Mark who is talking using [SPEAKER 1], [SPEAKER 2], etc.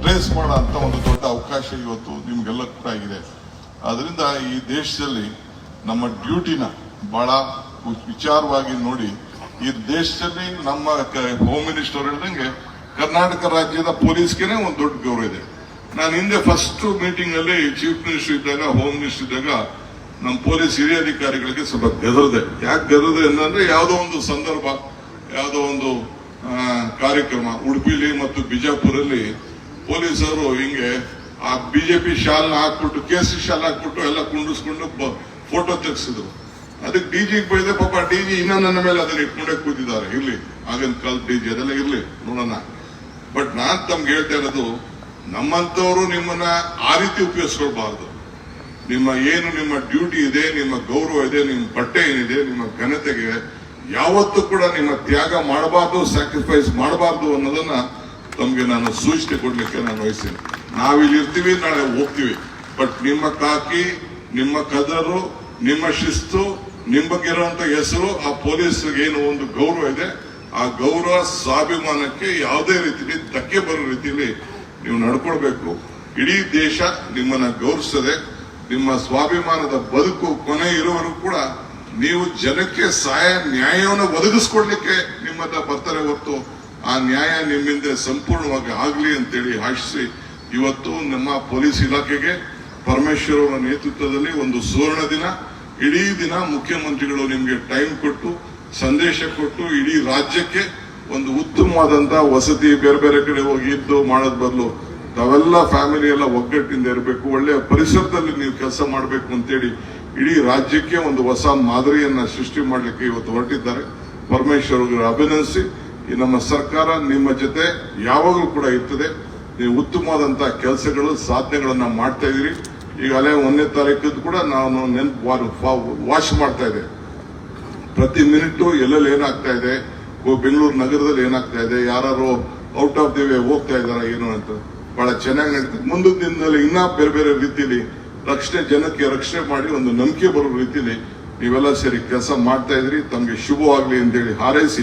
[SPEAKER 1] Trace ಮಾಡೋ ಒಂದು ದೊಡ್ಡ ಅವಕಾಶ ಇವತ್ತು ನಿಮ್ಗೆಲ್ಲ ಕೂಡ ಆಗಿದೆ ಅದರಿಂದ ಈ ದೇಶದಲ್ಲಿ ನಮ್ಮ ಡ್ಯೂಟಿನ ಬಹಳ ವಿಚಾರವಾಗಿ ನೋಡಿ, ಈ ದೇಶದಲ್ಲಿ ನಮ್ಮ ಹೋಮ್ ಮಿನಿಸ್ಟರ್ ಹೇಳ್ದಂಗೆ ಕರ್ನಾಟಕ ರಾಜ್ಯದ ಪೊಲೀಸ್ಗೆನೆ ಒಂದು ದೊಡ್ಡ ಗೌರವ ಇದೆ. ನಾನು ಹಿಂದೆ ಫಸ್ಟ್ ಮೀಟಿಂಗ್ ಅಲ್ಲಿ ಚೀಫ್ ಮಿನಿಸ್ಟರ್ ಇದ್ದಾಗ ಹೋಮ್ ಮಿನಿಸ್ಟರ್ ಇದ್ದಾಗ ನಮ್ಮ ಪೊಲೀಸ್ ಹಿರಿಯ ಅಧಿಕಾರಿಗಳಿಗೆ ಸ್ವಲ್ಪ ಗೆದರದೆ ಯಾಕೆ ಗೆದರದೆ ಅಂತಂದ್ರೆ ಯಾವುದೋ ಒಂದು ಸಂದರ್ಭ, ಯಾವುದೋ ಒಂದು ಕಾರ್ಯಕ್ರಮ. ಉಡುಪಿಲಿ ಮತ್ತು ಬಿಜಾಪುರಲ್ಲಿ ಪೊಲೀಸರು ಹಿಂಗೆ ಆ ಬಿಜೆಪಿ ಶಾಲ್ನ ಹಾಕ್ಬಿಟ್ಟು ಕೇಸರಿ ಶಾಲ್ ಹಾಕ್ಬಿಟ್ಟು ಎಲ್ಲ ಕುಂಡಿಸ್ಕೊಂಡು ಫೋಟೋ ತೆಗೆಸಿದ್ರು. ಅದಕ್ಕೆ ಡಿಜಿಗೆ ಬೈದೆ ಪಾಪ ಡಿಜಿ ಇನ್ನ ನನ್ನ ಮೇಲೆ ಅದನ್ನ ಇಟ್ಕೊಂಡೇ ಕೂತಿದ್ದಾರೆ. ಇರ್ಲಿ, ಆಗಿನ ಕಾಲದ ಡಿಜಿ ಅದೆಲ್ಲ ಇರ್ಲಿ, ನೋಡೋಣ. ಬಟ್ ನಾನು ತಮ್ಗೆ ಹೇಳ್ತಾ ಇರೋದು, ನಮ್ಮಂತವರು ನಿಮ್ಮನ್ನ ಆ ರೀತಿ ಉಪಯೋಗಿಸ್ಕೊಳ್ಬಾರ್ದು. ನಿಮ್ಮ ಏನು ನಿಮ್ಮ ಡ್ಯೂಟಿ ಇದೆ, ನಿಮ್ಮ ಗೌರವ ಇದೆ, ನಿಮ್ಮ ಬಟ್ಟೆ ಏನಿದೆ, ನಿಮ್ಮ ಘನತೆಗೆ ಯಾವತ್ತೂ ಕೂಡ ನಿಮ್ಮ ತ್ಯಾಗ ಮಾಡಬಾರ್ದು ಸ್ಯಾಕ್ರಿಫೈಸ್ ಮಾಡಬಾರ್ದು ಅನ್ನೋದನ್ನ ತಮಗೆ ನಾನು ಸೂಚನೆ ಕೊಡ್ಲಿಕ್ಕೆ ನಾನು ವಹಿಸ್ತೀನಿ ನಾವಿಲ್ಲಿ ಇರ್ತೀವಿ, ನಾಳೆ ಹೋಗ್ತೀವಿ. ಬಟ್ ನಿಮ್ಮ ಕಾಕಿ, ನಿಮ್ಮ ಕದರು ನಿಮ್ಮ ಶಿಸ್ತು, ನಿಮ್ಮ ಬಗ್ಗೆ ಇರುವಂತ ಹೆಸರು, ಆ ಪೊಲೀಸ್ಗೆ ಏನು ಒಂದು ಗೌರವ ಇದೆ ಆ ಗೌರವ ಸ್ವಾಭಿಮಾನಕ್ಕೆ ಯಾವುದೇ ರೀತಿಯಲ್ಲಿ ಧಕ್ಕೆ ಬರೋ ರೀತಿಯಲ್ಲಿ ನೀವು ನಡ್ಕೊಳ್ಬೇಕು. ಇಡೀ ದೇಶ ನಿಮ್ಮನ್ನ ಗೌರವಿಸದೆ ನಿಮ್ಮ ಸ್ವಾಭಿಮಾನದ ಬದುಕು ಕೊನೆ ಇರುವವರು ಕೂಡ ನೀವು ಜನಕ್ಕೆ ಸಹಾಯ, ನ್ಯಾಯವನ್ನು ಒದಗಿಸ್ಕೊಡ್ಲಿಕ್ಕೆ ನಿಮ್ಮ ಹತ್ರ ಬರ್ತಾರೆ ಹೊತ್ತು ಆ ನ್ಯಾಯ ನಿಮ್ಮಿಂದ ಸಂಪೂರ್ಣವಾಗಿ ಆಗ್ಲಿ ಅಂತೇಳಿ ಆಶಿಸಿ ಇವತ್ತು ನಮ್ಮ ಪೊಲೀಸ್ ಇಲಾಖೆಗೆ ಪರಮೇಶ್ವರ್ ನೇತೃತ್ವದಲ್ಲಿ ಒಂದು ಸುವರ್ಣ ದಿನ. ಇಡೀ ದಿನ ಮುಖ್ಯಮಂತ್ರಿಗಳು ನಿಮಗೆ ಟೈಮ್ ಕೊಟ್ಟು ಸಂದೇಶ ಕೊಟ್ಟು ಇಡೀ ರಾಜ್ಯಕ್ಕೆ ಒಂದು ಉತ್ತಮವಾದಂತ ವಸತಿ ಬೇರೆ ಬೇರೆ ಕಡೆ ಹೋಗಿ ಇದ್ದು ಮಾಡೋದ್ ಬದಲು ತಾವೆಲ್ಲ ಫ್ಯಾಮಿಲಿ ಎಲ್ಲ ಒಗ್ಗಟ್ಟಿಂದ ಇರಬೇಕು, ಒಳ್ಳೆಯ ಪರಿಸರದಲ್ಲಿ ನೀವು ಕೆಲಸ ಮಾಡಬೇಕು ಅಂತೇಳಿ ಇಡೀ ರಾಜ್ಯಕ್ಕೆ ಒಂದು ಹೊಸ ಮಾದರಿಯನ್ನ ಸೃಷ್ಟಿ ಮಾಡಲಿಕ್ಕೆ ಇವತ್ತು ಹೊರಟಿದ್ದಾರೆ. ಪರಮೇಶ್ವರ್ ಅಭಿನಂದಿಸಿ, ಈ ನಮ್ಮ ಸರ್ಕಾರ ನಿಮ್ಮ ಜೊತೆ ಯಾವಾಗಲೂ ಕೂಡ ಇರ್ತದೆ. ನೀವು ಉತ್ತಮವಾದಂತಹ ಕೆಲಸಗಳು, ಸಾಧನೆಗಳನ್ನ ಮಾಡ್ತಾ ಇದ್ದೀರಿ. ಈಗಾಗಲೇ ಒಂದನೇ ತಾರೀಕು ಕೂಡ ನಾನು ನೆನ್ಪು ವಾಶ್ ಮಾಡ್ತಾ ಇದ್ದೆ. ಪ್ರತಿ ಮಿನಿಟ್ ಎಲ್ಲೆಲ್ಲಿ ಏನಾಗ್ತಾ ಇದೆ? ಬೆಂಗಳೂರು ನಗರದಲ್ಲಿ ಏನಾಗ್ತಾ ಇದೆ? ಯಾರು ಔಟ್ ಆಫ್ ದಿ ವೇ ಹೋಗ್ತಾ ಇದಾರ ಏನು ಅಂತ. ಬಹಳ ಚೆನ್ನಾಗಿ ನಡೀತದೆ ಮುಂದಿನ ದಿನದಲ್ಲಿ ಇನ್ನೂ ಬೇರೆ ಬೇರೆ ರೀತಿಯಲ್ಲಿ ರಕ್ಷಣೆ, ಜನಕ್ಕೆ ರಕ್ಷಣೆ ಮಾಡಿ ಒಂದು ನಂಬಿಕೆ ಬರೋ ರೀತಿಯಲ್ಲಿ ನೀವೆಲ್ಲ ಸೇರಿ ಕೆಲಸ ಮಾಡ್ತಾ ಇದ್ರಿ. ತಮಗೆ ಶುಭವಾಗ್ಲಿ ಅಂತೇಳಿ ಹಾರೈಸಿ